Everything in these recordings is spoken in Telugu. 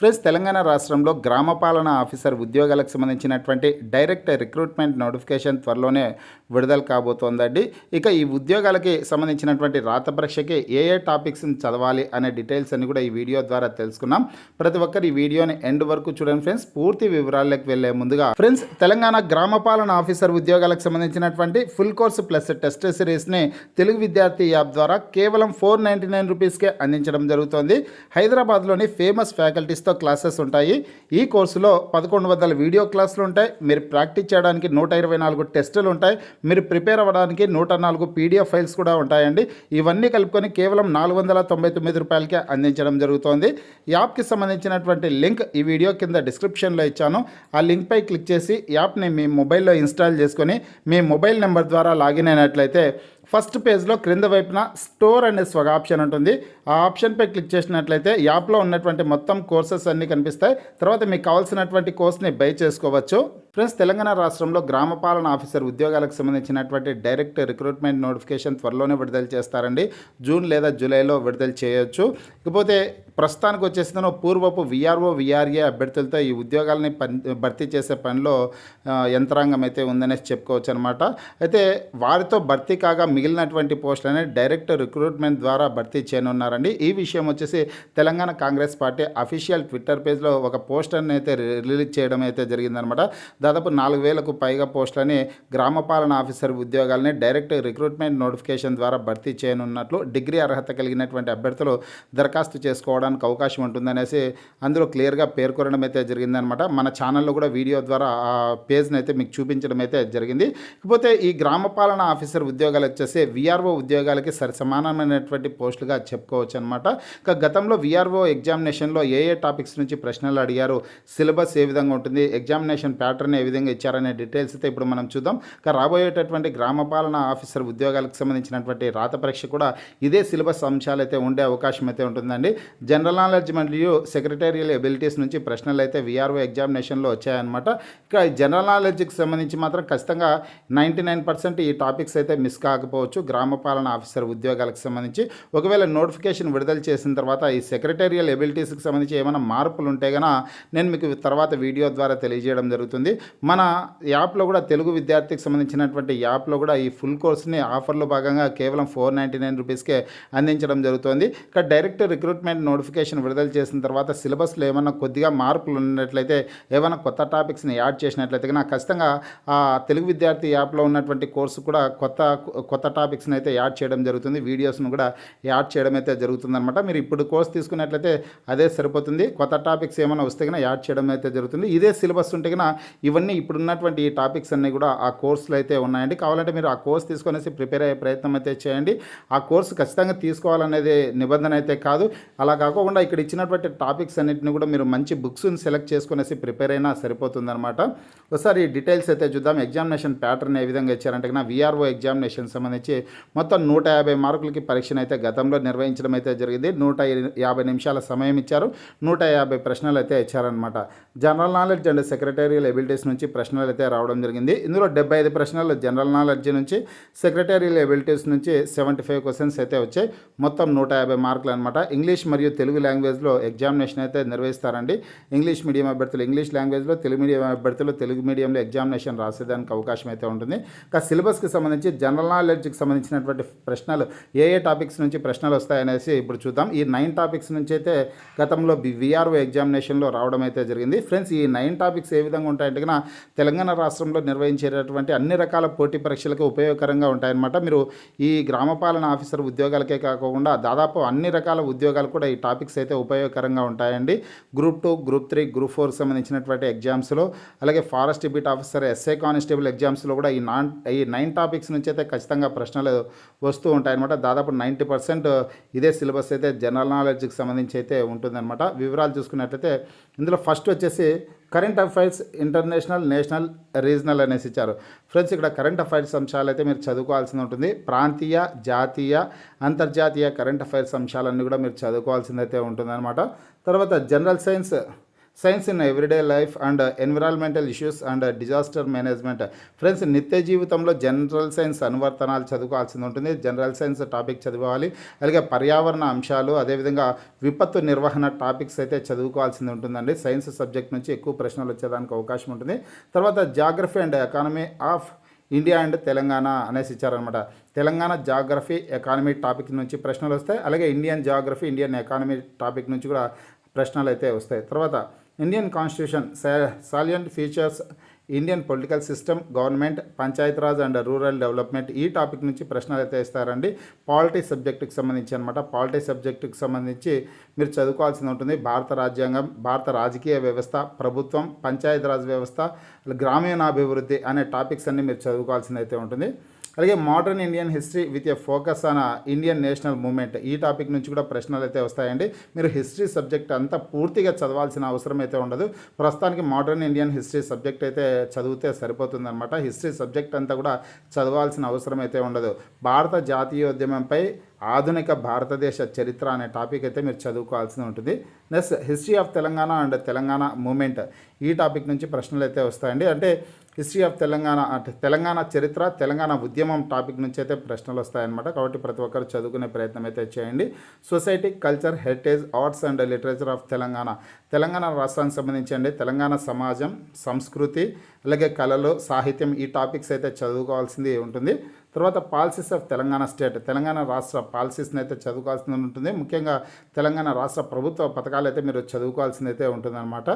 ఫ్రెండ్స్ తెలంగాణ రాష్ట్రంలో గ్రామ పాలన ఆఫీసర్ ఉద్యోగాలకు సంబంధించినటువంటి డైరెక్ట్ రిక్రూట్మెంట్ నోటిఫికేషన్ త్వరలోనే విడుదల కాబోతోందండి. ఇక ఈ ఉద్యోగాలకి సంబంధించినటువంటి రాత పరీక్షకి ఏ ఏ టాపిక్స్ని చదవాలి అనే డీటెయిల్స్ అన్ని కూడా ఈ వీడియో ద్వారా తెలుసుకున్నాం. ప్రతి ఒక్కరు ఈ వీడియోని ఎండ్ వరకు చూడండి ఫ్రెండ్స్. పూర్తి వివరాల్లోకి వెళ్ళే ముందుగా ఫ్రెండ్స్ తెలంగాణ గ్రామపాలన ఆఫీసర్ ఉద్యోగాలకు సంబంధించినటువంటి ఫుల్ కోర్సు ప్లస్ టెస్ట్ సిరీస్ని తెలుగు విద్యార్థి యాప్ ద్వారా కేవలం ఫోర్ నైంటీ నైన్ రూపీస్కే అందించడం జరుగుతోంది. హైదరాబాద్లోని ఫేమస్ ఫ్యాకల్టీస్ ఫ్యాకల్టీస్తో క్లాసెస్ ఉంటాయి. ఈ కోర్సులో పదకొండు వందల వీడియో క్లాసులు ఉంటాయి. మీరు ప్రాక్టీస్ చేయడానికి నూట ఇరవై నాలుగు టెస్టులు ఉంటాయి. మీరు ప్రిపేర్ అవ్వడానికి నూట నాలుగు పీడిఎఫ్ ఫైల్స్ కూడా ఉంటాయండి. ఇవన్నీ కలుపుకొని కేవలం నాలుగు వందల తొంభై తొమ్మిది రూపాయలకే అందించడం జరుగుతోంది. యాప్కి సంబంధించినటువంటి లింక్ ఈ వీడియో కింద డిస్క్రిప్షన్లో ఇచ్చాను. ఆ లింక్పై క్లిక్ చేసి యాప్ని మీ మొబైల్లో ఇన్స్టాల్ చేసుకొని మీ మొబైల్ నెంబర్ ద్వారా లాగిన్ అయినట్లయితే ఫస్ట్ పేజ్లో క్రింద వైపున స్టోర్ అనే ఒక ఆప్షన్ ఉంటుంది. ఆ ఆప్షన్పై క్లిక్ చేసినట్లయితే యాప్లో ఉన్నటువంటి మొత్తం కోర్సెస్ అన్నీ కనిపిస్తాయి. తర్వాత మీకు కావాల్సినటువంటి కోర్స్ని బై చేసుకోవచ్చు. ఫ్రెండ్స్ తెలంగాణ రాష్ట్రంలో గ్రామపాలన ఆఫీసర్ ఉద్యోగాలకు సంబంధించినటువంటి డైరెక్ట్ రిక్రూట్మెంట్ నోటిఫికేషన్ త్వరలోనే విడుదల చేస్తారండి. జూన్ లేదా జూలైలో విడుదల చేయొచ్చు. ఇకపోతే ప్రస్తుతానికి వచ్చేసిన పూర్వపు విఆర్ఓ విఆర్ఏ అభ్యర్థులతో ఈ ఉద్యోగాలని పని భర్తీ చేసే పనిలో యంత్రాంగం అయితే ఉందనేసి చెప్పుకోవచ్చు అనమాట అయితే వారితో భర్తీ కాగా మిగిలినటువంటి పోస్టులని డైరెక్ట్ రిక్రూట్మెంట్ ద్వారా భర్తీ చేయనున్నారండి. ఈ విషయం వచ్చేసి Telangana Congress party official Twitter పేజ్లో ఒక పోస్టర్ని అయితే రిలీజ్ చేయడం అయితే జరిగిందనమాట. దాదాపు నాలుగు వేలకు పైగా పోస్టులని గ్రామ పాలన ఆఫీసర్ ఉద్యోగాలని డైరెక్ట్ రిక్రూట్మెంట్ నోటిఫికేషన్ ద్వారా భర్తీ చేయనున్నట్లు డిగ్రీ అర్హత కలిగినటువంటి అభ్యర్థులు దరఖాస్తు చేసుకోవడానికి అవకాశం ఉంటుందనేసి అందులో క్లియర్గా పేర్కొనడం అయితే జరిగిందనమాట. మన ఛానల్లో కూడా వీడియో ద్వారా ఆ పేజ్ని అయితే మీకు చూపించడం అయితే జరిగింది. ఇకపోతే ఈ గ్రామ పాలన ఆఫీసర్ ఉద్యోగాలు వచ్చేసి విఆర్ఓ ఉద్యోగాలకి సరిసమానమైనటువంటి పోస్టులుగా చెప్పుకోవచ్చు అనమాట ఇక గతంలో విఆర్ఓ ఎగ్జామినేషన్లో ఏ ఏ టాపిక్స్ నుంచి ప్రశ్నలు అడిగారు సిలబస్ ఏ విధంగా ఉంటుంది ఎగ్జామినేషన్ ప్యాటర్న్ ఏ విధంగా ఇచ్చారనే డీటెయిల్స్ అయితే ఇప్పుడు మనం చూద్దాం. ఇక రాబోయేటటువంటి గ్రామ పాలన ఆఫీసర్ ఉద్యోగాలకు సంబంధించినటువంటి రాత పరీక్ష కూడా ఇదే సిలబస్ అంశాలు అయితే ఉండే అవకాశం అయితే ఉంటుందండి. జనరల్ నాలెడ్జ్ మరియు సెక్రటేరియల్ ఎబిలిటీస్ నుంచి ప్రశ్నలు అయితే విఆర్ఓ ఎగ్జామినేషన్లో వచ్చాయన్నమాట. ఇక జనరల్ నాలెడ్జ్కి సంబంధించి మాత్రం ఖచ్చితంగా నైంటీ నైన్ పర్సెంట్ ఈ టాపిక్స్ అయితే మిస్ కాకపోవచ్చు గ్రామ పాలన ఆఫీసర్ ఉద్యోగాలకు సంబంధించి. ఒకవేళ నోటిఫికేషన్ విడుదల చేసిన తర్వాత ఈ సెక్రటేరియల్ ఎబిలిటీస్కి సంబంధించి ఏమైనా మార్పులు ఉంటే గన నేను మీకు తర్వాత వీడియో ద్వారా తెలియజేయడం జరుగుతుంది. మన యాప్లో కూడా తెలుగు విద్యార్థికి సంబంధించినటువంటి యాప్లో కూడా ఈ ఫుల్ కోర్స్ని ఆఫర్లో భాగంగా కేవలం ఫోర్ నైంటీ నైన్ రూపీస్కే అందించడం జరుగుతుంది. ఇక డైరెక్ట్ రిక్రూట్మెంట్ నోటిఫికేషన్ విడుదల చేసిన తర్వాత సిలబస్లో ఏమైనా కొద్దిగా మార్పులు ఉన్నట్లయితే ఏమైనా కొత్త టాపిక్స్ని యాడ్ చేసినట్లయితే నాకు ఖచ్చితంగా ఆ తెలుగు విద్యార్థి యాప్లో ఉన్నటువంటి కోర్సు కూడా కొత్త కొత్త టాపిక్స్ని అయితే యాడ్ చేయడం జరుగుతుంది. వీడియోస్ను కూడా యాడ్ చేయడం అయితే జరుగుతుందనమాట మీరు ఇప్పుడు కోర్స్ తీసుకున్నట్లయితే అదే సరిపోతుంది. కొత్త టాపిక్స్ ఏమైనా వస్తే కన్నా యాడ్ చేయడం అయితే జరుగుతుంది. ఇదే సిలబస్ ఉంటే కనుక ఇవన్నీ ఇప్పుడు ఉన్నటువంటి ఈ టాపిక్స్ అన్నీ కూడా ఆ కోర్సులు అయితే ఉన్నాయండి. కావాలంటే మీరు ఆ కోర్స్ తీసుకొనేసి ప్రిపేర్ అయ్యే ప్రయత్నం అయితే చేయండి. ఆ కోర్సు ఖచ్చితంగా తీసుకోవాలనేది నిబంధన అయితే కాదు. అలా కాకుండా ఇక్కడ ఇచ్చినటువంటి టాపిక్స్ అన్నింటిని కూడా మీరు మంచి బుక్స్ని సెలెక్ట్ చేసుకునేసి ప్రిపేర్ అయినా సరిపోతుందన్నమాట. ఒకసారి డీటెయిల్స్ అయితే చూద్దాం. ఎగ్జామినేషన్ ప్యాటర్న్ ఏ విధంగా ఇచ్చారంటే కన్నా విఆర్ఓ ఎగ్జామినేషన్ సంబంధించి మొత్తం నూట యాభై మార్కులకి పరీక్షను అయితే గతంలో నిర్వహించడం అయితే జరిగింది. నూట యాభై నిమిషాల సమయం ఇచ్చారు. నూట యాభై ప్రశ్నలు అయితే ఇచ్చారనమాట general knowledge and secretarial abilities నుంచి ప్రశ్నలు అయితే రావడం జరిగింది. ఇందులో డెబ్బై ఐదు ప్రశ్నలు జనరల్ నాలెడ్జ్ నుంచి సెక్రటేరియల్ ఎబిలిటీస్ నుంచి సెవెంటీ ఫైవ్ క్వశ్చన్స్ అయితే వచ్చాయి. మొత్తం నూట యాభై మార్కులు అనమాట ఇంగ్లీష్ మరియు తెలుగు లాంగ్వేజ్లో ఎగ్జామినేషన్ అయితే నిర్వహిస్తారండి. ఇంగ్లీష్ మీడియం అభ్యర్థులు ఇంగ్లీష్ లాంగ్వేజ్లో తెలుగు మీడియం అభ్యర్థులు తెలుగు మీడియంలో ఎగ్జామినేషన్ రాసేదానికి అవకాశం అయితే ఉంటుంది. ఇంకా సిలబస్కి సంబంధించి జనరల్ నాలెడ్జ్కి సంబంధించినటువంటి ప్రశ్నలు ఏ ఏ టాపిక్స్ నుంచి ప్రశ్నలు వస్తాయనేసి ఇప్పుడు చూద్దాం. ఈ నైన్ టాపిక్స్ నుంచి అయితే గతంలో విఆర్ఓ ఎగ్జామినేషన్లో రావడం అయితే జరిగింది. ఫ్రెండ్స్ ఈ నైన్ టాపిక్స్ ఏ విధంగా ఉంటాయంటే జరిగిన తెలంగాణ రాష్ట్రంలో నిర్వహించేటటువంటి అన్ని రకాల పోటీ పరీక్షలకు ఉపయోగకరంగా ఉంటాయన్నమాట. మీరు ఈ గ్రామ పాలన ఆఫీసర్ ఉద్యోగాలకే కాకుండా దాదాపు అన్ని రకాల ఉద్యోగాలు కూడా ఈ టాపిక్స్ అయితే ఉపయోగకరంగా ఉంటాయండి. Group two group three group four సంబంధించినటువంటి ఎగ్జామ్స్లో అలాగే forest deputy officer SI constable ఎగ్జామ్స్లో కూడా ఈ నాన్ ఈ నైన్ టాపిక్స్ నుంచి అయితే ఖచ్చితంగా ప్రశ్నలు వస్తూ ఉంటాయన్నమాట. దాదాపు నైంటీ పర్సెంట్ ఇదే సిలబస్ అయితే జనరల్ నాలెడ్జ్కి సంబంధించి అయితే ఉంటుందన్నమాట. వివరాలు చూసుకున్నట్లయితే ఇందులో ఫస్ట్ వచ్చేసి current affairs international national regional అనేసి ఇచ్చారు. ఫ్రెండ్స్ ఇక్కడ కరెంట్ అఫైర్స్ అంశాలు అయితే మీరు చదువుకోవాల్సింది ఉంటుంది. ప్రాంతీయ జాతీయ అంతర్జాతీయ కరెంట్ అఫైర్స్ అంశాలన్నీ కూడా మీరు చదువుకోవాల్సిందైతే ఉంటుందన్నమాట. తర్వాత general science science in everyday life and environmental issues and disaster management. Friends నిత్య జీవితంలో జనరల్ సైన్స్ అనువర్తనాలు చదువుకోవాల్సి ఉంటుంది. జనరల్ సైన్స్ టాపిక్ చదవాలి. అలాగే పర్యావరణ అంశాలు అదేవిధంగా విపత్తు నిర్వహణ టాపిక్స్ అయితే చదువుకోవాల్సింది ఉంటుందండి. సైన్స్ సబ్జెక్ట్ నుంచి ఎక్కువ ప్రశ్నలు వచ్చేదానికి అవకాశం ఉంటుంది. తర్వాత geography and economy of India and Telangana అనేసి ఇచ్చారనమాట తెలంగాణ జాగ్రఫీ ఎకానమీ టాపిక్ నుంచి ప్రశ్నలు వస్తాయి. అలాగే Indian geography Indian economy topic నుంచి కూడా ప్రశ్నలు అయితే వస్తాయి. తర్వాత Indian constitution salient features Indian political system government Panchayati Raj and rural development ఈ టాపిక్ నుంచి ప్రశ్నలు అయితే ఇస్తారండి పాలిటీ సబ్జెక్టుకి సంబంధించి అనమాట పాలిటీ సబ్జెక్టుకి సంబంధించి మీరు చదువుకోవాల్సి ఉంటుంది. భారత రాజ్యాంగం భారత రాజకీయ వ్యవస్థ ప్రభుత్వం పంచాయతీరాజ్ వ్యవస్థ గ్రామీణాభివృద్ధి అనే టాపిక్స్ అన్ని మీరు చదువుకోవాల్సింది అయితే ఉంటుంది. అలాగే modern Indian history with a focus on Indian national movement. ఈ టాపిక్ నుంచి కూడా ప్రశ్నలు అయితే వస్తాయండి. మీరు హిస్టరీ సబ్జెక్ట్ అంతా పూర్తిగా చదవాల్సిన అవసరం అయితే ఉండదు. ప్రస్తుతానికి మోడర్న్ ఇండియన్ హిస్టరీ సబ్జెక్ట్ అయితే చదివితే సరిపోతుందన్నమాట. హిస్టరీ సబ్జెక్ట్ అంతా కూడా చదవాల్సిన అవసరం అయితే ఉండదు. భారత జాతీయోద్యమంపై ఆధునిక భారతదేశ చరిత్ర అనే టాపిక్ అయితే మీరు చదువుకోవాల్సి ఉంటుంది. Next history of Telangana and Telangana movement. ఈ టాపిక్ నుంచి ప్రశ్నలు అయితే వస్తాయండి. అంటే హిస్టరీ ఆఫ్ తెలంగాణ అంటే తెలంగాణ చరిత్ర తెలంగాణ ఉద్యమం టాపిక్ నుంచి అయితే ప్రశ్నలు వస్తాయన్నమాట. కాబట్టి ప్రతి ఒక్కరు చదువుకునే ప్రయత్నం అయితే చేయండి. Society culture heritage arts and literature of Telangana. Telangana రాష్ట్రానికి సంబంధించి అండి తెలంగాణ సమాజం సంస్కృతి అలాగే కళలు సాహిత్యం ఈ టాపిక్స్ అయితే చదువుకోవాల్సింది ఉంటుంది. తర్వాత policies of Telangana state. Telangana రాష్ట్ర పాలసీస్ని అయితే చదువుకోవాల్సి ఉంటుంది. ముఖ్యంగా తెలంగాణ రాష్ట్ర ప్రభుత్వ పథకాలు అయితే మీరు చదువుకోవాల్సింది అయితే ఉంటుందన్నమాట.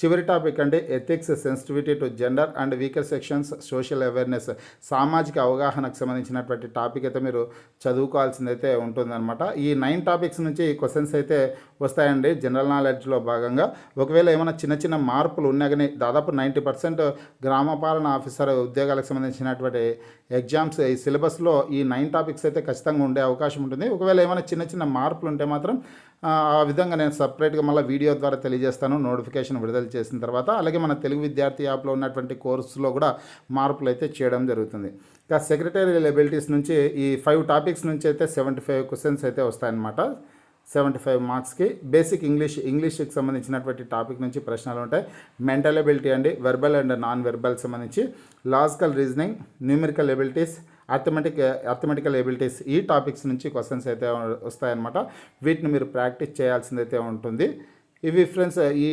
చివరి టాపిక్ అంటే ethics sensitivity to gender and weaker sections social awareness సామాజిక అవగాహనకు సంబంధించినటువంటి టాపిక్ అయితే మీరు చదువుకోవాల్సింది అయితే ఉంటుందన్నమాట. ఈ నైన్ టాపిక్స్ నుంచి క్వశ్చన్స్ అయితే వస్తాయండి జనరల్ నాలెడ్జ్లో భాగంగా. ఒకవేళ ఏమైనా చిన్న చిన్న మార్పులు ఉన్నా కానీ దాదాపు నైంటీ పర్సెంట్ గ్రామపాలన ఆఫీసర్ ఉద్యోగాలకు సంబంధించినటువంటి ఎగ్జామ్స్ సిలబస్లో ఈ నైన్ టాపిక్స్ అయితే ఖచ్చితంగా ఉండే అవకాశం ఉంటుంది. ఒకవేళ ఏమైనా చిన్న చిన్న మార్పులు ఉంటే మాత్రం ఆ విధంగా నేను సపరేట్గా మళ్ళీ వీడియో ద్వారా తెలియజేస్తాను. నోటిఫికేషన్ విడుదల చేసిన తర్వాత అలాగే మన తెలుగు విద్యార్థి యాప్లో ఉన్నటువంటి కోర్సులో కూడా మార్పులు అయితే చేయడం జరుగుతుంది. ఇంకా సెక్రటరీ ఎబిలిటీస్ నుంచి ఈ ఫైవ్ టాపిక్స్ నుంచి అయితే సెవెంటీ ఫైవ్ క్వశ్చన్స్ అయితే వస్తాయన్నమాట. సెవెంటీ ఫైవ్ మార్క్స్కి. బేసిక్ ఇంగ్లీష్ ఇంగ్లీష్కి సంబంధించినటువంటి టాపిక్ నుంచి ప్రశ్నలు ఉంటాయి. మెంటల్ ఎబిలిటీ అండి వెర్బల్ అండ్ నాన్ వెర్బల్ సంబంధించి. Logical reasoning numerical abilities arithmetic arithmetical abilities ఈ టాపిక్స్ నుంచి క్వశ్చన్స్ అయితే వస్తాయన్నమాట. వీటిని మీరు ప్రాక్టీస్ చేయాల్సింది అయితే ఉంటుంది. ఇవి ఫ్రెండ్స్ ఈ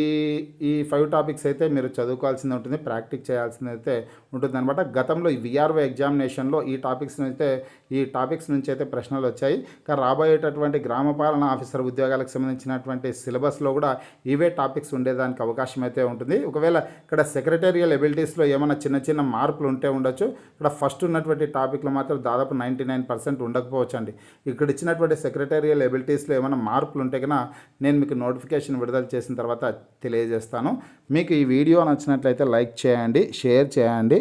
ఈ ఫైవ్ టాపిక్స్ అయితే మీరు చదువుకోవాల్సింది ఉంటుంది ప్రాక్టీస్ చేయాల్సింది అయితే ఉంటుందన్నమాట గతంలో ఈ విఆర్ఓ ఎగ్జామినేషన్లో ఈ టాపిక్స్ అయితే ఈ టాపిక్స్ నుంచి అయితే ప్రశ్నలు వచ్చాయి. కానీ రాబోయేటటువంటి గ్రామ పాలన ఆఫీసర్ ఉద్యోగాలకు సంబంధించినటువంటి సిలబస్లో కూడా ఇవే టాపిక్స్ ఉండేదానికి అవకాశం అయితే ఉంటుంది. ఒకవేళ ఇక్కడ సెక్రటేరియల్ ఎబిలిటీస్లో ఏమైనా చిన్న చిన్న మార్పులు ఉంటే ఉండొచ్చు. ఇక్కడ ఫస్ట్ ఉన్నటువంటి టాపిక్లో మాత్రం దాదాపు నైంటీ నైన్ పర్సెంట్ ఉండకపోవచ్చు అండి ఇక్కడ ఇచ్చినటువంటి సెక్రటేరియల్ ఎబిలిటీస్లో ఏమైనా మార్పులు ఉంటే కన్నా నేను మీకు నోటిఫికేషన్ విడుదల చేసిన తర్వాత తెలియజేస్తాను. మీకు ఈ వీడియో నచ్చినట్లయితే లైక్ చేయండి షేర్ చేయండి.